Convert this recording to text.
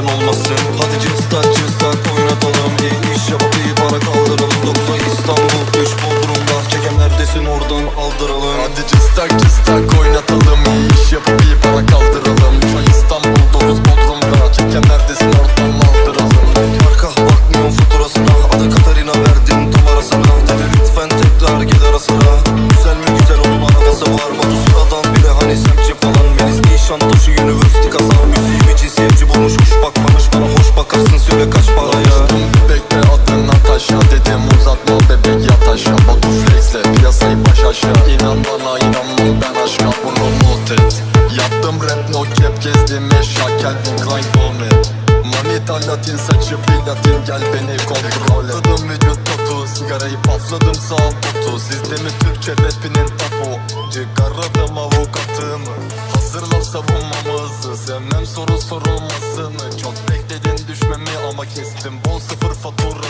neden olmasın. Hadi cıstak cıstak oynatalım İyi iş yapıp iyi para kaldıralım. Dokuza İstanbul Üç Bodrum'da Çeken neredesin oradan aldıralım. Hadi cıstak cıstak oynatalım İyi iş yapıp iyi para yaşa İnan bana inanma ben aşka bunu not et. Yaptım rap no cap gezdim eşya Calvin Klein Bomber Manita latin saçı platin gel beni kontrol et. Atladım vücut tatu sigarayı pafladım sağ tutu Sizde mi Türkçe rapinin tapu? Cigarada avukatımı Hazırlar savunmamızı Sevmem soru sorulmasını. Çok bekledin düşmemi ama kestim. Bol sıfır fatura